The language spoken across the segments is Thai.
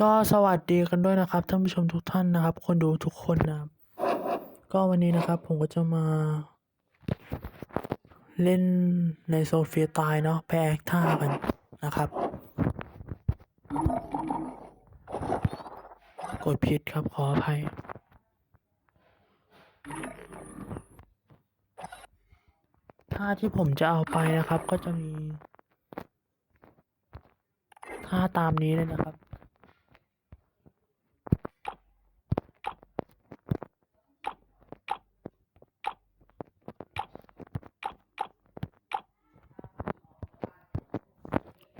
ก็สวัสดีกันด้วยนะครับท่านผู้ชมทุกท่านนะครับ คนดูทุกคนนะครับ ก็วันนี้นะครับ ผมก็จะมา เล่นในโซนฟรีสไตล์เนาะแพ้แอคท่ากันนะครับ กดผิดครับขออภัยท่าที่ผมจะเอาไปนะครับ ก็จะมีท่าตามนี้เลยนะครับ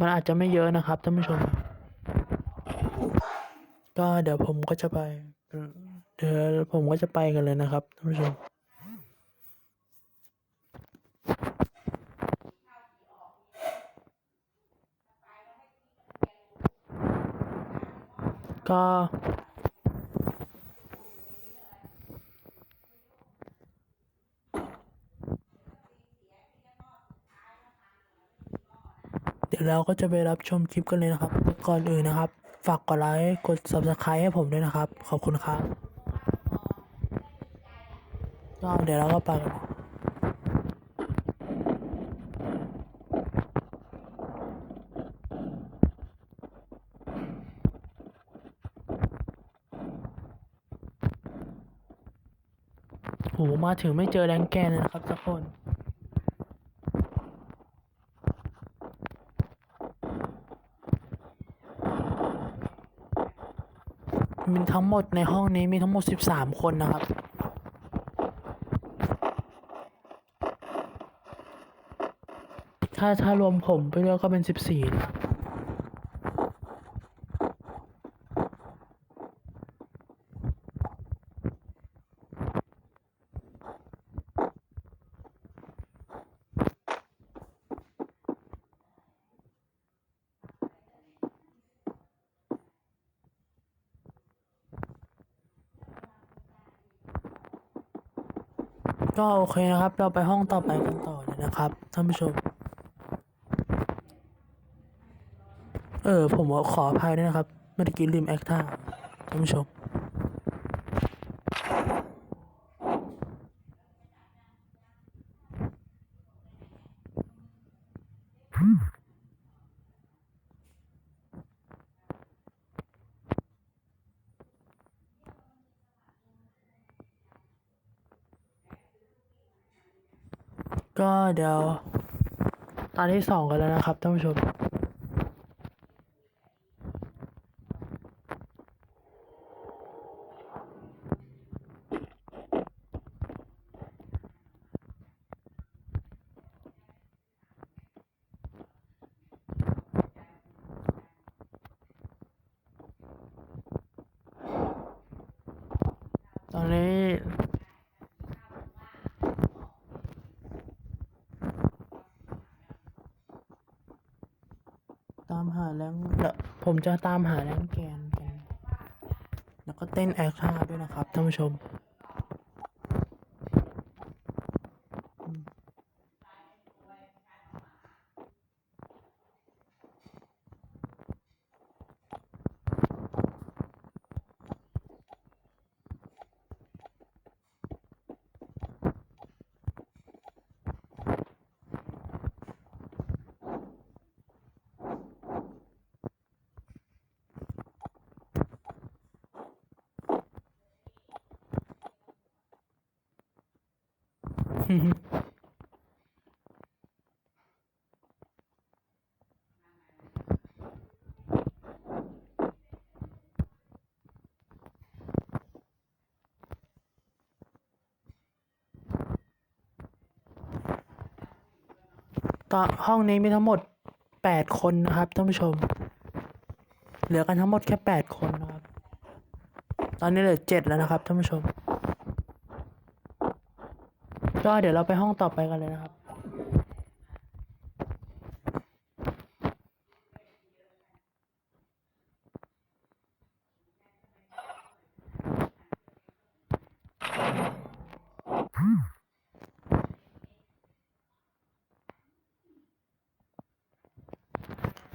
มันอาจจะไม่เยอะนะครับท่านผู้ชม ก็เดี๋ยวผมก็จะไป เดี๋ยวผมก็จะไปกันเลยนะครับท่านผู้ชมก็ เดี๋ยวเราก็จะไปรับชมคลิปกันเลยนะครับ ก่อนอื่นนะครับ ฝากกดไลค์กด subscribe ให้ผมด้วยนะครับ ขอบคุณครับก็เดี๋ยวเราก็ไปกันโหมาถึงไม่เจอแรงแกนเลยนะครับทุกคน มีทั้งหมดในห้องนี้มีทั้งหมด 13 คนนะครับ ถ้าถ้ารวมผมไปด้วยก็เป็น 14นะ ก็โอเคนะครับ เราไปห้องต่อไปกันต่อเลยนะครับท่านผู้ชม เออ ผมขออภัยด้วยนะครับเมื่อกี้ลืมแอคท่าท่านผู้ชม ก็เดี๋ยวตอนที่สองกันแล้วนะครับท่านผู้ชม ตอนนี้ ตามหาแรงแล้วผมจะตามหาแรงแกนกัน แล้วก็เต้นแอคท่าด้วยนะครับท่านผู้ชม ต่อห้องนี้มีทั้งหมดแปดคนนะครับท่านผู้ชม เหลือกันทั้งหมดแค่แปดคนนะครับ ตอนนี้เหลือเจ็ดแล้วนะครับท่านผู้ชม ก็เดี๋ยวเราไปห้องต่อไปกันเลยนะครับ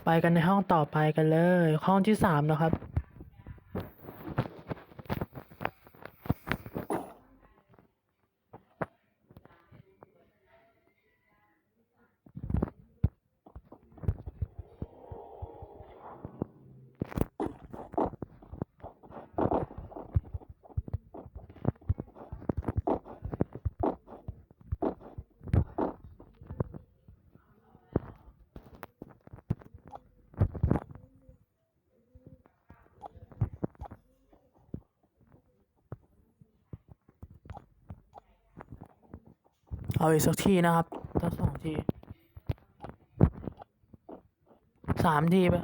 ไปกันในห้องต่อไปกันเลย ห้องที่สามนะครับ เอาอีกสักทีนะครับสักสองทีสามทีไป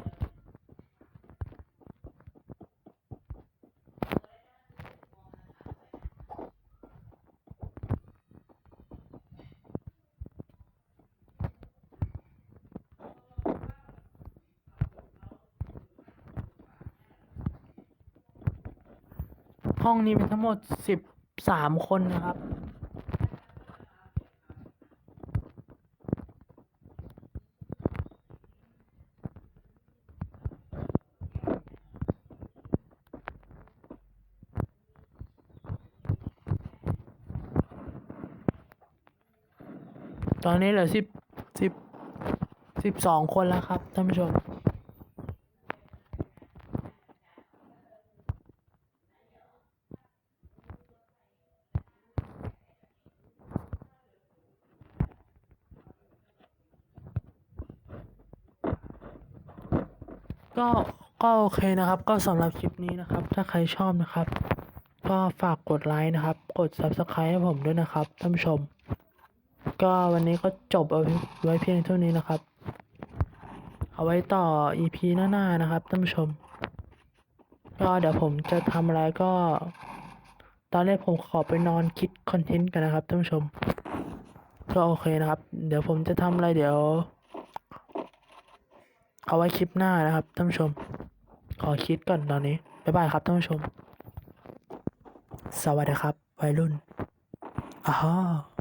ห้องนี้มีทั้งหมดสิบสามคนนะครับ ตอนนี้เหลือสิบสิบสิบสองคนแล้วครับท่านผู้ชมก็ก็โอเคนะครับ ก็สำหรับคลิปนี้นะครับ ถ้าใครชอบนะครับ ก็ฝากกดไลค์นะครับ กด subscribe ให้ผมด้วยนะครับท่านผู้ชม ก็วันนี้ก็จบเอาไว้เพียงเท่านี้นะครับ เอาไว้ต่อ EP หน้าๆนะครับท่านผู้ชม ก็เดี๋ยวผมจะทำอะไรก็ ตอนแรกผมขอไปนอนคิดคอนเทนต์กันนะครับท่านผู้ชม ก็โอเคนะครับ เดี๋ยวผมจะทำอะไรเดี๋ยว เอาไว้คลิปหน้านะครับท่านผู้ชม ขอคิดก่อนตอนนี้บ๊ายบายครับท่านผู้ชม สวัสดีครับ วัยรุ่นอ้าว